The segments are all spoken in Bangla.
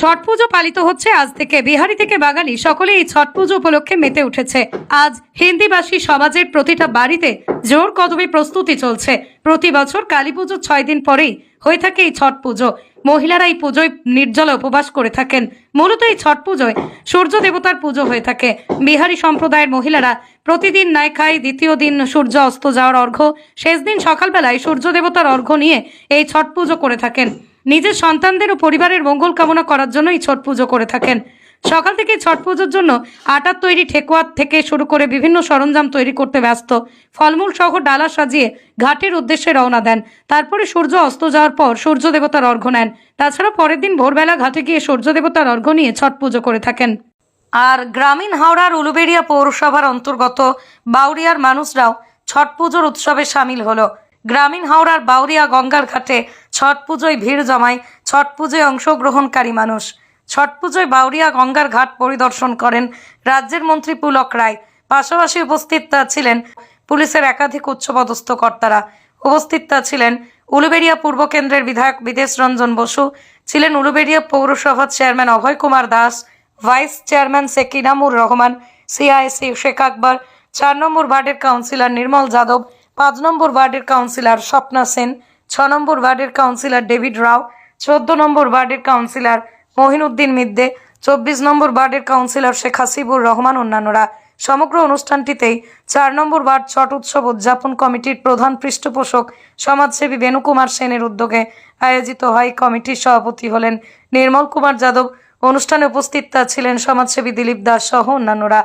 ছট পুজো পালিত হচ্ছে আজ থেকে। বিহারি থেকে বাঙালি সকলে এই ছট পুজো উপলক্ষে মেতে উঠেছে। আজ হিন্দিভাষী সমাজের প্রতিটা বাড়িতে জোর কদমে প্রস্তুতি চলছে। প্রতি বছর কালী পুজো ছয় দিন পরেই হয়ে থাকে এই ছট পুজো। মহিলারা এই পুজোয় নির্জলা উপবাস করে থাকেন। মূলত এই ছট পুজোয় সূর্য দেবতার পুজো হয়ে থাকে। বিহারি সম্প্রদায়ের মহিলারা প্রতিদিন নাই খায়, দ্বিতীয় দিন সূর্য অস্ত যাওয়ার অর্ঘ্য, শেষ দিন সকালবেলায় সূর্য দেবতার অর্ঘ্য নিয়ে এই ছট পুজো করে থাকেন। নিজের সন্তানদের ও পরিবারের মঙ্গল কামনা করার জন্য এই ছট পুজো করে থাকেন। সকাল থেকে ছট পুজোর জন্য আটার তৈরি ঠেকুয়া থেকে শুরু করে বিভিন্ন সরঞ্জাম তৈরি করতে ব্যস্ত। ফলমূল সহ ডালা সাজিয়ে ঘাটের উদ্দেশ্যে রওনা দেন। তারপরে সূর্য অস্ত যাওয়ার পর সূর্য দেবতার অর্ঘ্য নেন। তাছাড়া পরের দিন ভোরবেলা ঘাটে গিয়ে সূর্য দেবতার অর্ঘ্য নিয়ে ছট পুজো করে থাকেন। আর গ্রামীণ হাওড়ার উলুবেড়িয়া পৌরসভার অন্তর্গত বাউরিয়ার মানুষরাও ছট পুজোর উৎসবে সামিল হলো। গ্রামীণ হাওড়ার বাউরিয়া গঙ্গার ঘাটে ছট পুজোয় ভিড় জমায়, ছট পুজোয় অংশগ্রহণকারী মানুষ। ছট পুজোয় বাউরিয়া গঙ্গার ঘাট পরিদর্শন করেন রাজ্যের মন্ত্রী পুলক রায়। পাশাপাশি উপস্থিত ছিলেন পুলিশের একাধিক উচ্চপদস্থ কর্তারা। উপস্থিত ছিলেন উলুবেড়িয়া পূর্ব কেন্দ্রের বিধায়ক বিদেশ রঞ্জন বসু, ছিলেন উলুবেড়িয়া পৌরসভার chairman Abhay Kumar Das, vice chairman Sheikh Inamur Rahman, CIC Sheikh Akbar, চার নম্বর ওয়ার্ডের কাউন্সিলর নির্মল যাদব, পাঁচ নম্বর ওয়ার্ডের কাউন্সিলর স্বপ্না সেন। ছ নম্বর ওয়ার্ডের কাউন্সিলর ডেভিড রাও, চোদ্দ নম্বর ওয়ার্ডের কাউন্সিলর মহিনুদ্দিন মিদ্দে, চব্বিশ নম্বর ওয়ার্ডের কাউন্সিলর শেখ হাসিবুর রহমান অন্যান্যরা। সমগ্র অনুষ্ঠানটিতেই চার নম্বর ওয়ার্ড ছট উৎসব উদযাপন কমিটির প্রধান পৃষ্ঠপোষক সমাজসেবী বেণুকুমার সেনের উদ্যোগে আয়োজিত হয় কমিটির সভাপতি হলেন নির্মল কুমার যাদব। অনুষ্ঠানে উপস্থিত ছিলেন সমাজসেবী দিলীপ দাস সহ অন্যান্যরা।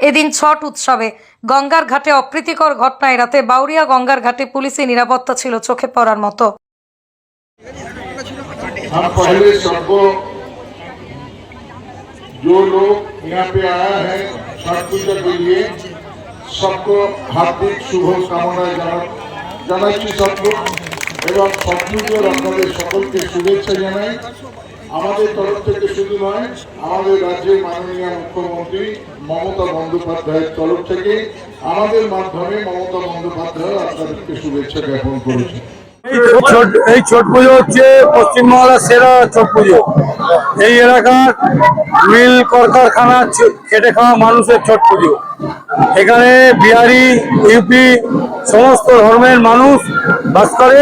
এদিন ছট উৎসবে গঙ্গার ঘাটে অপ্রীতিকর ঘটনা এড়াতে বাউরিয়া গঙ্গার ঘাটে পুলিশি নিরাপত্তা ছিল চোখে পড়ার মতো हम पहले सबको जो लोग यहाँ पे आया है छठ पूजा के लिए सबको हार्दिक শুভ কামনা জানা- জানাচ্ছি सबको এবং ছট পুজোর আপনাদের সকলকে শুভেচ্ছা জানাই আমাদের তরফ থেকে শুধু নয়, আমাদের রাজ্যের মাননীয় মুখ্যমন্ত্রী মমতা বন্দ্যোপাধ্যায়ের তরফ থেকে আমাদের মাধ্যমে মমতা বন্দ্যোপাধ্যায় আপনাদেরকে শুভেচ্ছা জ্ঞাপন করেছেন। এই ছট পুজো হচ্ছে পশ্চিমবাংলার সেরা ছট পুজো। এই এলাকার মিল কলকারখানা খেটে খাওয়া মানুষের ছট পুজো। এখানে বিহারি, ইউপি সমস্ত ধর্মের মানুষ বাস করে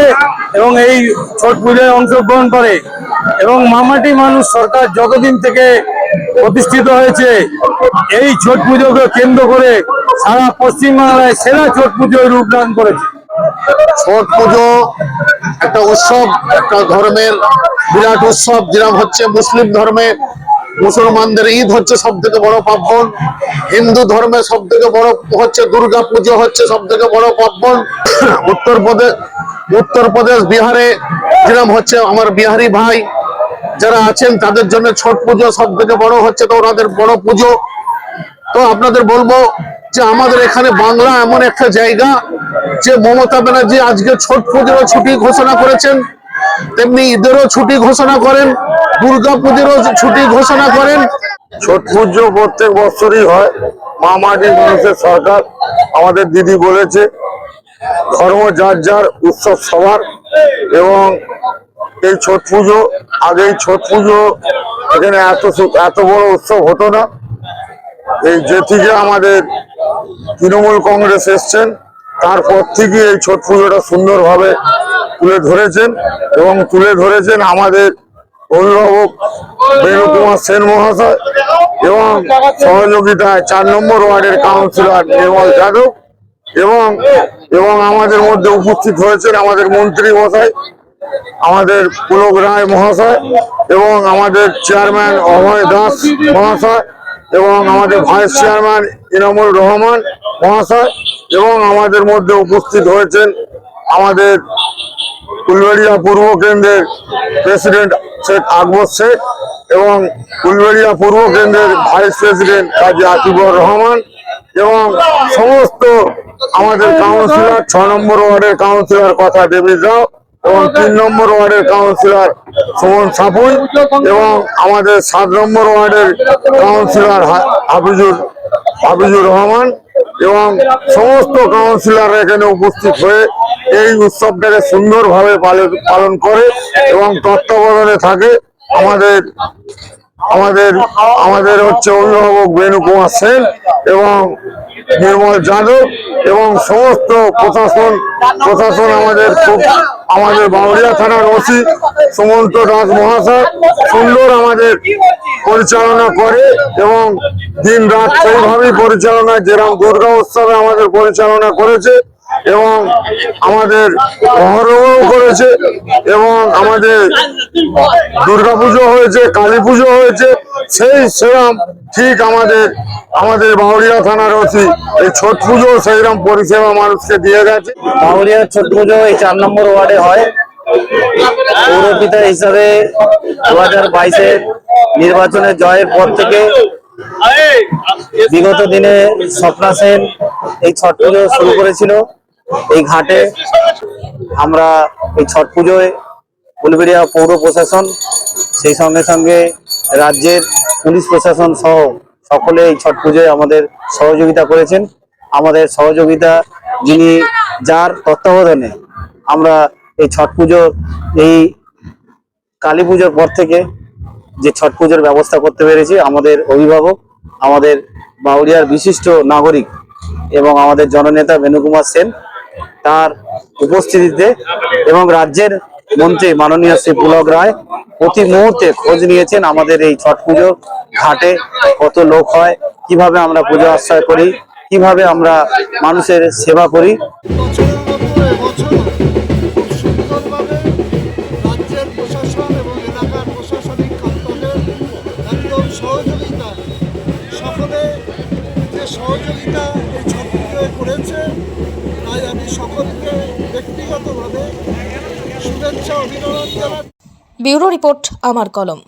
এবং এই ছট পুজোয় অংশগ্রহণ করে। এবং মামাটি মানুষ সরকার যতদিন থেকে প্রতিষ্ঠিত হয়েছে, এই ছট পুজোকে কেন্দ্র করে সারা পশ্চিমবাংলায় সেরা ছট পুজোয় রূপদান করেছে। ছট পুজো একটা উৎসব, একটা ধর্মের বিরাট উৎসব, যেরকম হচ্ছে মুসলিম ধর্মে মুসলমানদের ঈদ হচ্ছে সব থেকে বড় পার্বণ, হিন্দু ধর্মে সব থেকে বড় হচ্ছে দুর্গা পুজো হচ্ছে সব থেকে বড় পার্বণ উত্তরপ্রদেশ উত্তরপ্রদেশ বিহারে যেরকম হচ্ছে আমার বিহারি ভাই যারা আছেন, তাদের জন্য ছট পুজো সব থেকে বড় হচ্ছে, তো ওনাদের বড় পুজো। তো আপনাদের বলব যে আমাদের এখানে বাংলা এমন একটা জায়গা যে মমতা ব্যানার্জি আজকে ছোট পুজোরও ছুটি ঘোষণা করেছেন, তেমনি ঈদেরও ছুটি ঘোষণা করেন, দুর্গা পুজোরও ছুটি ঘোষণা করেন। ছট পুজো প্রত্যেক বছরই হয়। মা মাটির মানুষের সরকার আমাদের দিদি বলেছে, ধর্ম যার যার, উৎসব সবার। এবং এই ছট পুজো, আগে এই ছট পুজো এখানে এত এত বড় উৎসব হতো না। এই যে থেকে আমাদের তৃণমূল কংগ্রেস এসছেন, তারপর থেকে এই ছট পুজোটা সুন্দরভাবে তুলে ধরেছেন এবং তুলে ধরেছেন আমাদের অভিভাবক বেণু কুমার সেন মহাশয় এবং সহযোগিতায় চার নম্বর ওয়ার্ডের কাউন্সিলর নির্মল যাদব। এবং এবং আমাদের মধ্যে উপস্থিত হয়েছেন আমাদের মন্ত্রী মশাই, আমাদের পুলক রায় মহাশয়, এবং আমাদের চেয়ারম্যান অভয় দাস মহাশয়, এবং আমাদের ভাইস চেয়ারম্যান ইনামুল রহমান মহাশয়, এবং আমাদের মধ্যে উপস্থিত হয়েছেন আমাদের ফুলবাড়িয়া পূর্ব কেন্দ্রের প্রেসিডেন্ট শেখ আকবর শেখ, এবং ফুলবাড়িয়া পূর্ব কেন্দ্রের ভাইস প্রেসিডেন্ট কাজী আতিবুর রহমান, এবং সমস্ত আমাদের কাউন্সিলর ছ নম্বর ওয়ার্ডের কাউন্সিলর কথা দেবী রাও এবং তিন নম্বর ওয়ার্ডের কাউন্সিলর সুমন সাপুই এবং আমাদের সাত নম্বর ওয়ার্ডের কাউন্সিলর হাফিজুর হাফিজুর রহমান এবং সমস্ত কাউন্সিলর এখানে উপস্থিত হয়ে এই উৎসবটাকে সুন্দরভাবে পালন করে এবং তত্ত্বাবধানে থাকে আমাদের আমাদের আমাদের হচ্ছে অভিভাবক বেনু কুমার সেন এবং নির্মল যাদব এবং সমস্ত প্রশাসন প্রশাসন আমাদের খুব, আমাদের বাউরিয়া থানার ওসি সুমন্ত দাস মহাশয় সুন্দর আমাদের পরিচালনা করে এবং দিন রাত সেইভাবেই পরিচালনা যেরকম দুর্গা উৎসবে আমাদের পরিচালনা করেছে এবং আমাদের মহরমও করেছে এবং আমাদের দুর্গাপুজো হয়েছে কালী পুজো হয়েছে, সেই সেরম ঠিক আমাদের আমাদের বাউরিয়া থানার ওসি, এই ছট পুজো সেইরকম পরিষেবা মানুষকে দিয়ে গেছে। বাউরিয়া ছট পুজো এই চার নম্বর ওয়ার্ডে হয়। পৌরপিতা হিসাবে দু হাজার বাইশের নির্বাচনে জয়ের পর থেকে বিগত দিনে স্বপ্না সেন এই ছট পুজো শুরু করেছিল। এই ঘাটে আমরা এই ছট পুজোয় উলবেড়িয়া পৌর প্রশাসন, সেই সঙ্গে সঙ্গে রাজ্যের পুলিশ প্রশাসন সহ সকলে এই ছট পুজোয় আমাদের সহযোগিতা করেছেন। আমাদের সহযোগিতা যিনি যার তত্ত্বাবধানে আমরা এই ছট পুজোর এই কালী পুজোর পর থেকে যে ছট পুজোর ব্যবস্থা করতে পেরেছি, আমাদের অভিভাবক, আমাদের বাউরিয়ার বিশিষ্ট নাগরিক এবং আমাদের জননেতা বেণুকুমার সেন তার উপস্থিতিতে এবং রাজ্যের মন্ত্রী মাননীয় শ্রী পুলক রায় প্রতি মুহূর্তে খোঁজ নিয়েছেন আমাদের এই ছট পুজো ঘাটে কত লোক হয়, কীভাবে আমরা পুজো আশ্রয় করি, কীভাবে আমরা মানুষের সেবা করি। সকলে যে সহযোগিতা এই ছটপুজোয় করেছে তাই আমি সকলকে ব্যক্তিগতভাবে শুভেচ্ছা অভিনন্দন ব্যুরো রিপোর্ট আমার কলম।